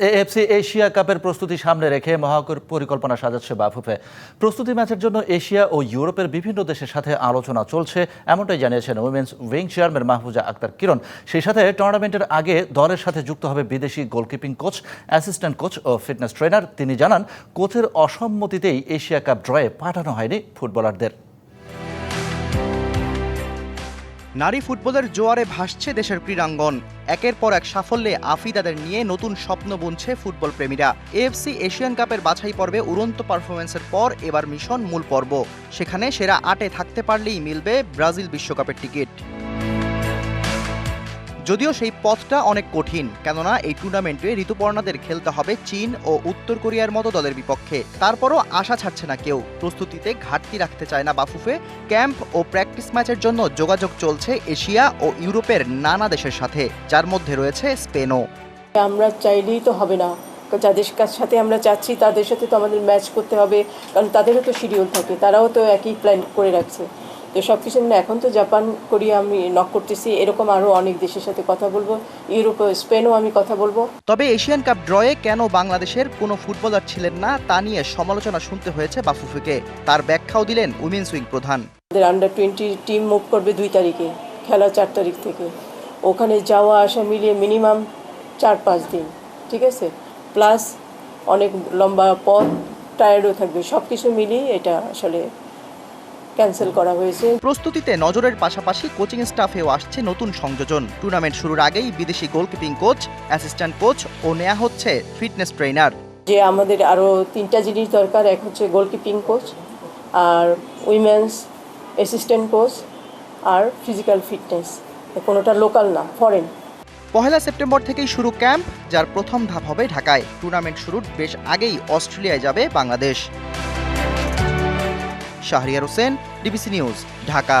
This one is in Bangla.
এএফসি এশিয়া কাপের প্রস্তুতি সামনে রেখে মহাকর পরিকল্পনা সাজাচ্ছে বাফুফে। প্রস্তুতি ম্যাচের জন্য এশিয়া ও ইউরোপের বিভিন্ন দেশের সাথে আলোচনা চলছে, এমনটাই জানিয়েছেন women's wing chairman Mahfuza Akter Kiran. সেই সাথে টুর্নামেন্টের আগে দলের সাথে যুক্ত হবে বিদেশি গোলকিপিং কোচ, অ্যাসিস্ট্যান্ট কোচ ও ফিটনেস ট্রেনার। তিনি জানান, কোচের অসম্মতিতেই এশিয়া কাপ ড্রয়ে পাঠানো হয়নি ফুটবলারদের। নারী ফুটবলের জোয়ারে ভাসছে দেশের ক্রীড়াঙ্গন। একের পর এক সাফল্যে আফিদাদের নিয়ে নতুন স্বপ্ন বুনছে ফুটবল প্রেমীরা এএফসি এশিয়ান কাপের বাছাই পর্বে উড়ন্ত পারফরমেন্সের পর এবার মিশন মূল পর্ব। সেখানে সেরা আটে থাকতে পারলেই মিলবে ব্রাজিল বিশ্বকাপের টিকিট। যদিও সেই পথটা অনেক কঠিন, কেননা এই টুর্নামেন্টে ঋতুপর্ণাদের খেলতে হবে চীন ও উত্তর কোরিয়ার মতো দলের বিপক্ষে। তারপরও আশা ছাড়ছে না কেউ। প্রস্তুতিতে ঘাটতি রাখতে চায় না বাফুফে। ক্যাম্প ও প্র্যাকটিস ম্যাচের জন্য যোগাযোগ চলছে এশিয়া ও ইউরোপের নানা দেশের সাথে, যার মধ্যে রয়েছে স্পেনও। আমরা চাইলেই তো হবে না। যাদের সাথে আমরা চাচ্ছি তাদের সাথে তো আমাদের ম্যাচ করতে হবে, কারণ তাদেরও তো শিডিউল থাকে। তারাও তো একই প্ল্যান করে রাখছে। তো সব কিছু মিলে এখন তো জাপান কোরিয়া আমি নক করতেছি এরকম আরও অনেক দেশের সাথে কথা বলব ইউরোপ স্পেনও আমি কথা বলব। তবে এশিয়ান কাপ ড্রয়ে কেন বাংলাদেশের কোনো ফুটবলার ছিলেন না তা নিয়ে সমালোচনা শুনতে হয়েছে বাফুফেকে। তার ব্যাখ্যাও দিলেন উইমেন্স উইং প্রধান। আমাদের আন্ডার টোয়েন্টি টিম মুভ করবে দুই তারিখে খেলা চার তারিখ থেকে। ওখানে যাওয়া আসা মিলিয়ে মিনিমাম চার পাঁচ দিন ঠিক আছে? প্লাস অনেক লম্বা পথ টায়ার্ডও থাকবে। সব কিছু মিলিয়ে এটা আসলে ক্যান্সেল করা হয়েছে। প্রস্তুতিতে নজরের পাশাপাশি কোচিং স্টাফেও আসছে নতুন সংযোজন। টুর্নামেন্ট শুরুর আগেই বিদেশি গোলকিপিং কোচ অ্যাসিস্ট্যান্ট কোচ ও নেওয়া হচ্ছে ফিটনেস ট্রেনার যে আমাদের আরও তিনটা জিনিস দরকার এক হচ্ছে গোলকিপিং কোচ আর উইমেন্স অ্যাসিস্ট্যান্ট কোচ আর ফিজিক্যাল ফিটনেস। কোনোটা লোকাল না ফরেন। পহেলা সেপ্টেম্বর থেকেই শুরু ক্যাম্প যার প্রথম ধাপ হবে ঢাকায়। টুর্নামেন্ট শুরুর বেশ আগেই অস্ট্রেলিয়ায় যাবে Bangladesh. Shahriar Hossain DBC news Dhaka.